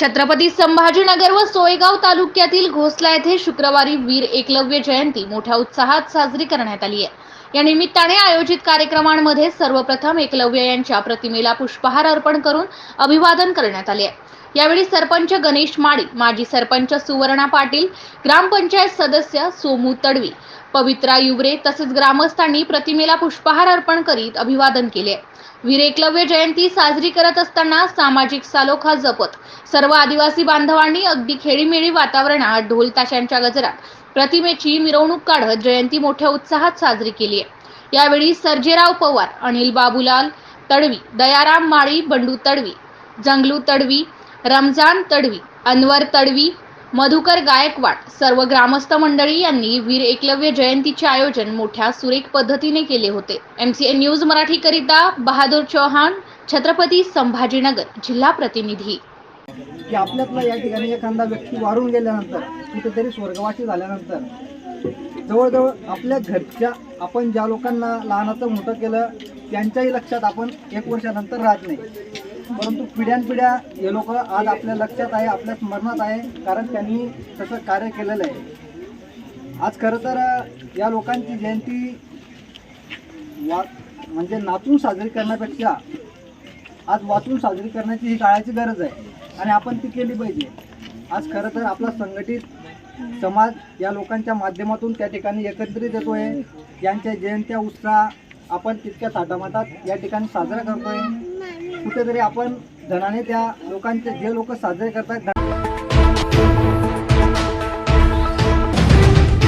छत्रपती संभाजीनगर व सोयगाव तालुक्यातील घोसला येथे शुक्रवारी वीर एकलव्य जयंती मोठ्या उत्साहात साजरी करण्यात आली आहे. या निमित्ताने आयोजित कार्यक्रमांमध्ये सर्वप्रथम एकलव्य यांच्या प्रतिमेला पुष्पहार अर्पण करून अभिवादन करण्यात आले आहे. यावेळी सरपंच गणेश माळी माजी सरपंच सुवर्णा पाटील ग्रामपंचायत सदस्य सोमू तडवी पवित्रा युवरे तसेच ग्रामस्थांनी प्रतिमेला पुष्पहार अर्पण करीत अभिवादन केले. विरेकलव्य जयंती साजरी करत असताना सामाजिक सालोखा जपत सर्व आदिवासी बांधवांनी अगदी खेळीमेळी वातावरणात ढोल ताशांच्या गजरात प्रतिमेची मिरवणूक काढत जयंती मोठ्या उत्साहात साजरी केली आहे. यावेळी सर्जेराव पवार अनिल बाबूलाल तडवी दयाराम माळी बंडू तडवी जंगलू तडवी रमजान तडवी अनवर तडवी मधुकर गायकवाड सर्व ग्रामस्थ मंडळी यांनी वीर एकलव्य जयंतीचे आयोजन मोठ्या सुरेख पद्धतीने केले होते. एमसीएन न्यूज मराठी करिता बहादूर चौहान छत्रपती संभाजीनगर जिल्हा प्रतिनिधी. की आपल्यातला या ठिकाणी एखादा व्यक्ती वारून गेल्यानंतर कुठेतरी स्वर्गवासी झाल्यानंतर जवळजवळ आपल्या घरच्या आपण ज्या लोकांना लहानाचं मोठं केलं त्यांच्याही लक्षात आपण एक वर्षानंतर राहत नाही. परंतु पिढ्यानपिढ्या हे लोक आज आपल्या लक्षात आहे आपल्या स्मरणात आहे कारण त्यांनी तसं कार्य केलेलं आहे. आज खरं तर या लोकांची जयंती वा म्हणजे नाचून साजरी करण्यापेक्षा आज वाचून साजरी करण्याची ही काळाची गरज आहे आणि आपण ती केली पाहिजे. आज खरं तर आपला संघटित समाज या लोकांच्या माध्यमातून त्या ठिकाणी एकत्रित येतोय. यांच्या जयंत्या उत्साह आपण तितक्या थाटामाटात या ठिकाणी साजरा करतोय. कुठेतरी आपण जणाने त्या लोकांचे जे लोक साजरे करतात